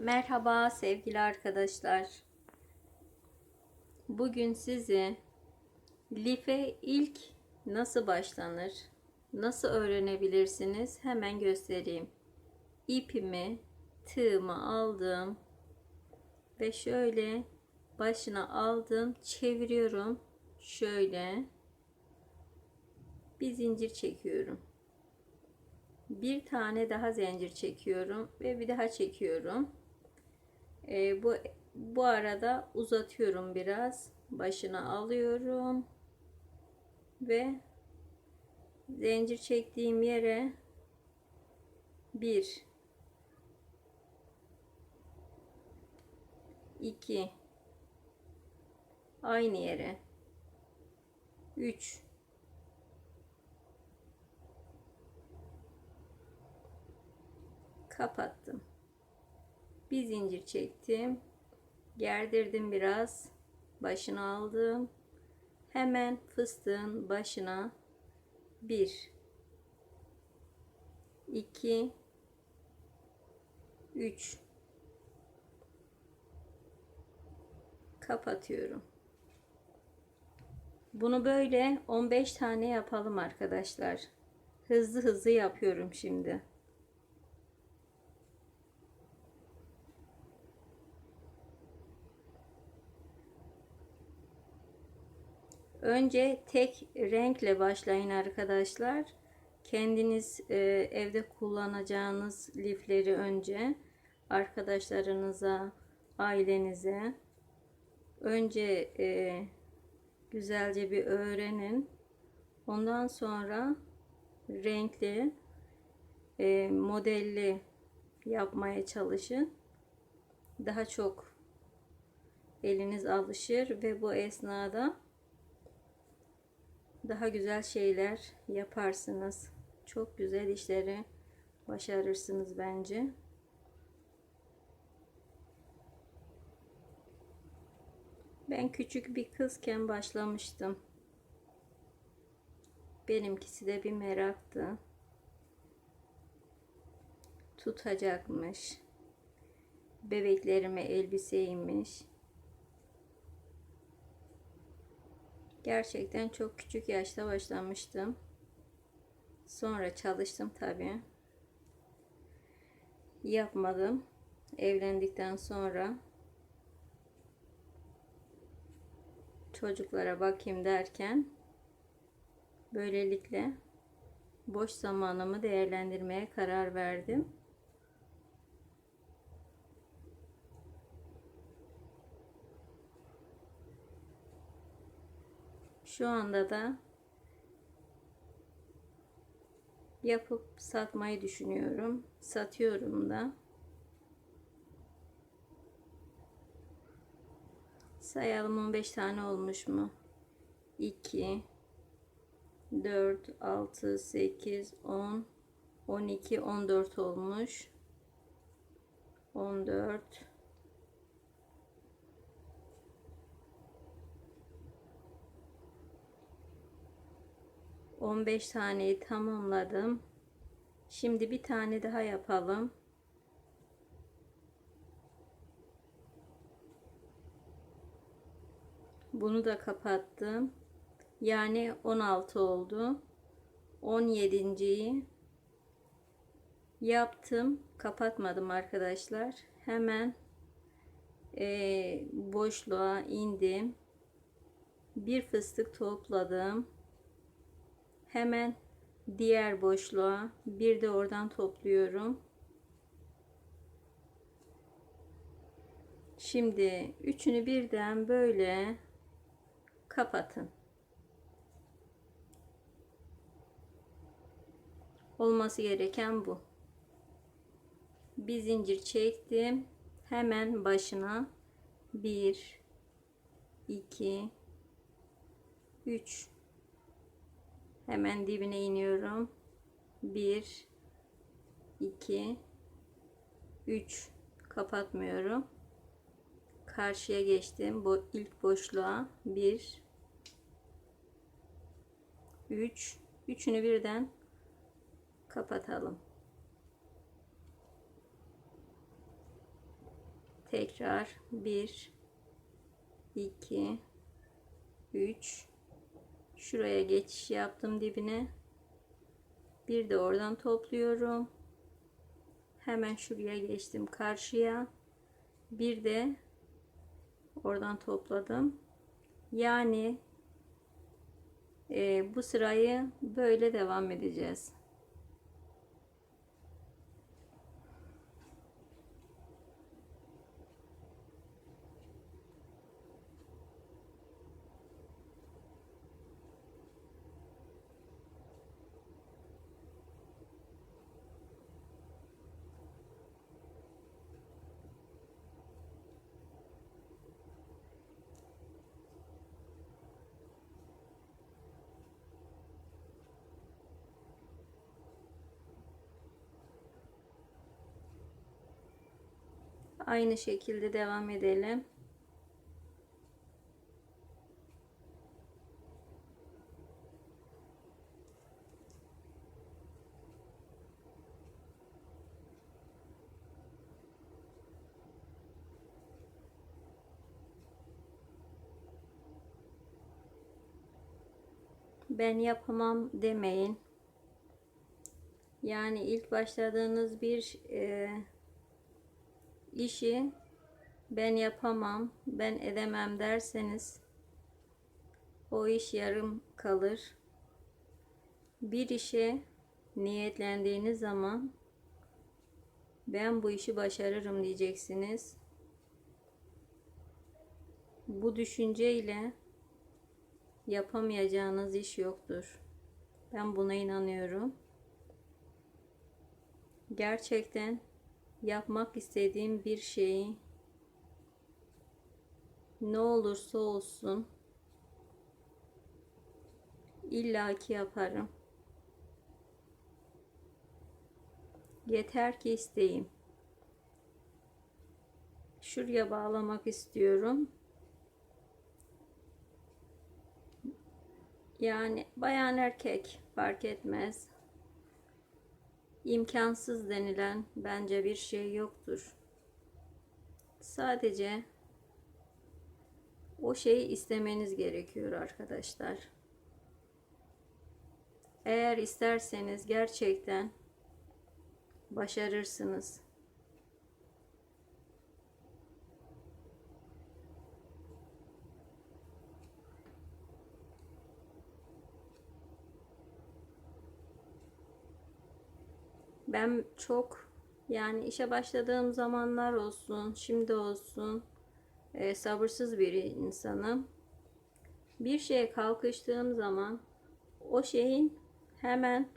Merhaba sevgili arkadaşlar. Bugün size life ilk nasıl başlanır, nasıl öğrenebilirsiniz hemen göstereyim. İpimi, tığımı aldım ve şöyle başına aldım, çeviriyorum. Şöyle bir zincir çekiyorum. Bir tane daha zincir çekiyorum ve bir daha çekiyorum. Ee, bu bu arada uzatıyorum biraz. Başına alıyorum ve zincir çektiğim yere bir iki aynı yere üç kapattım bir zincir çektim. Gerdirdim biraz. Başına aldım. Hemen fıstığın başına bir iki üç kapatıyorum. Bunu böyle 15 tane yapalım arkadaşlar. Hızlı hızlı yapıyorum şimdi Önce tek renkle başlayın arkadaşlar. Kendiniz e, evde kullanacağınız lifleri önce arkadaşlarınıza, ailenize önce e, güzelce bir öğrenin. Ondan sonra renkli, e, modelli yapmaya çalışın. Daha çok eliniz alışır ve bu esnada daha güzel şeyler yaparsınız. Çok güzel işleri başarırsınız bence. Ben küçük bir kızken başlamıştım. Benimkisi de bir meraktı. Tutacakmış. Bebeklerime elbiseymiş. Gerçekten çok küçük yaşta başlamıştım. Sonra çalıştım tabii. Yapmadım. Evlendikten sonra çocuklara bakayım derken böylelikle boş zamanımı değerlendirmeye karar verdim. Şu anda da yapıp satmayı düşünüyorum. Satıyorum da. Sayalım 15 tane olmuş mu? 2 4 6 8 10 12 14 olmuş. 14 15 taneyi tamamladım. Şimdi bir tane daha yapalım. Bunu da kapattım. Yani 16 oldu. 17.yi yaptım. Kapatmadım arkadaşlar. Hemen e, boşluğa indim. Bir fıstık topladım hemen diğer boşluğa bir de oradan topluyorum. Şimdi üçünü birden böyle kapatın. Olması gereken bu. Bir zincir çektim. Hemen başına 1 2 3 Hemen dibine iniyorum. 1 2 3 kapatmıyorum. Karşıya geçtim. Bu ilk boşluğa 1 3 üçünü birden kapatalım. Tekrar 1 2 3 Şuraya geçiş yaptım dibine. Bir de oradan topluyorum. Hemen şuraya geçtim karşıya. Bir de oradan topladım. Yani e, bu sırayı böyle devam edeceğiz. Aynı şekilde devam edelim. Ben yapamam demeyin. Yani ilk başladığınız bir e, işi ben yapamam, ben edemem derseniz o iş yarım kalır. Bir işe niyetlendiğiniz zaman ben bu işi başarırım diyeceksiniz. Bu düşünceyle yapamayacağınız iş yoktur. Ben buna inanıyorum. Gerçekten yapmak istediğim bir şeyi ne olursa olsun illaki yaparım. Yeter ki isteyeyim. Şuraya bağlamak istiyorum. Yani bayan erkek fark etmez imkansız denilen bence bir şey yoktur. Sadece o şeyi istemeniz gerekiyor arkadaşlar. Eğer isterseniz gerçekten başarırsınız. Ben çok yani işe başladığım zamanlar olsun, şimdi olsun e, sabırsız bir insanım. Bir şeye kalkıştığım zaman o şeyin hemen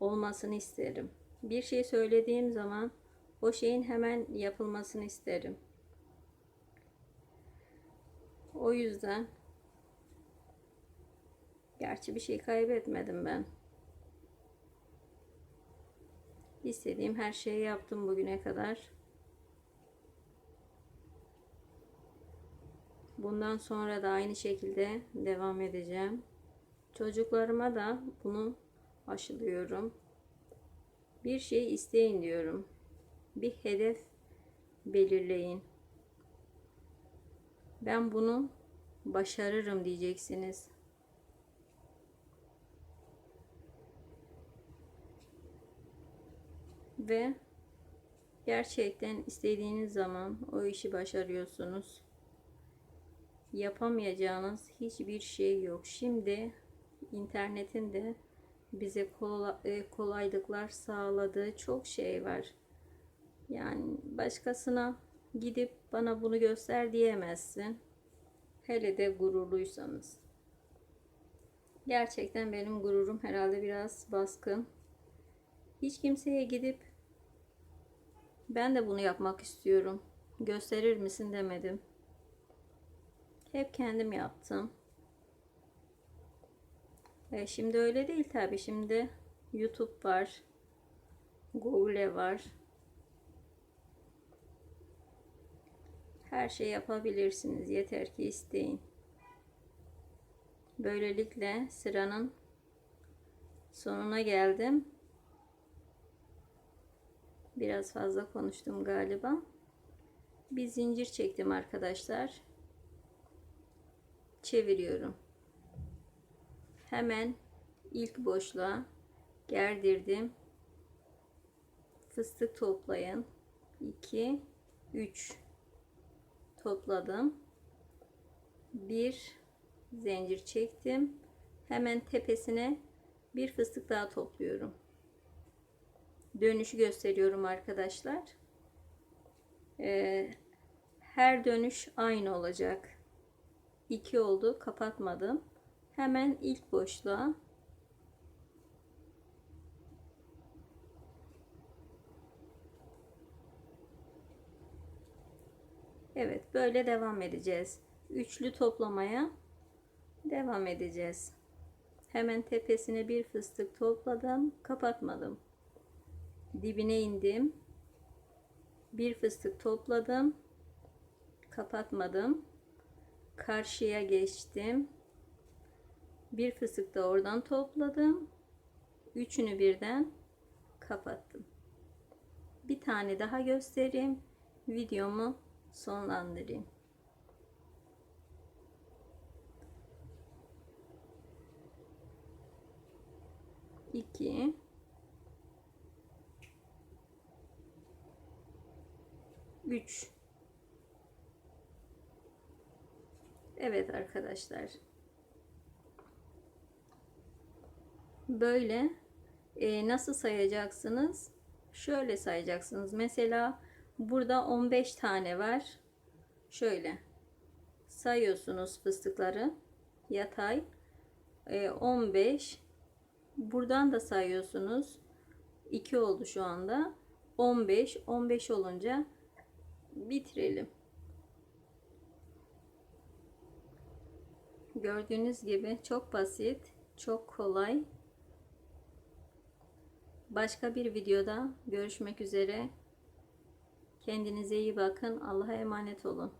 olmasını isterim. Bir şey söylediğim zaman o şeyin hemen yapılmasını isterim. O yüzden gerçi bir şey kaybetmedim ben. İstediğim her şeyi yaptım bugüne kadar. Bundan sonra da aynı şekilde devam edeceğim. Çocuklarıma da bunu aşılıyorum. Bir şey isteyin diyorum. Bir hedef belirleyin. Ben bunu başarırım diyeceksiniz. Ve gerçekten istediğiniz zaman o işi başarıyorsunuz. Yapamayacağınız hiçbir şey yok. Şimdi internetin de bize e, kolaylıklar sağladığı çok şey var. Yani başkasına gidip bana bunu göster diyemezsin. Hele de gururluysanız. Gerçekten benim gururum herhalde biraz baskın. Hiç kimseye gidip ben de bunu yapmak istiyorum. Gösterir misin demedim. Hep kendim yaptım. E şimdi öyle değil tabi. Şimdi YouTube var. Google var. Her şey yapabilirsiniz. Yeter ki isteyin. Böylelikle sıranın sonuna geldim. Biraz fazla konuştum galiba. bir zincir çektim arkadaşlar. Çeviriyorum. Hemen ilk boşluğa gerdirdim. Fıstık toplayın. 2 3 topladım. Bir zincir çektim. Hemen tepesine bir fıstık daha topluyorum. Dönüşü gösteriyorum arkadaşlar. Ee, her dönüş aynı olacak. 2 oldu. Kapatmadım. Hemen ilk boşluğa Evet, böyle devam edeceğiz. Üçlü toplamaya devam edeceğiz. Hemen tepesine bir fıstık topladım, kapatmadım. Dibine indim. Bir fıstık topladım, kapatmadım. Karşıya geçtim. Bir fıstık da oradan topladım. Üçünü birden kapattım. Bir tane daha göstereyim. Videomu sonlandırayım. İki. Üç. Evet arkadaşlar. Böyle e, nasıl sayacaksınız? Şöyle sayacaksınız. Mesela burada 15 tane var. Şöyle sayıyorsunuz fıstıkları yatay. E, 15 buradan da sayıyorsunuz. 2 oldu şu anda. 15 15 olunca bitirelim. Gördüğünüz gibi çok basit, çok kolay. Başka bir videoda görüşmek üzere. Kendinize iyi bakın. Allah'a emanet olun.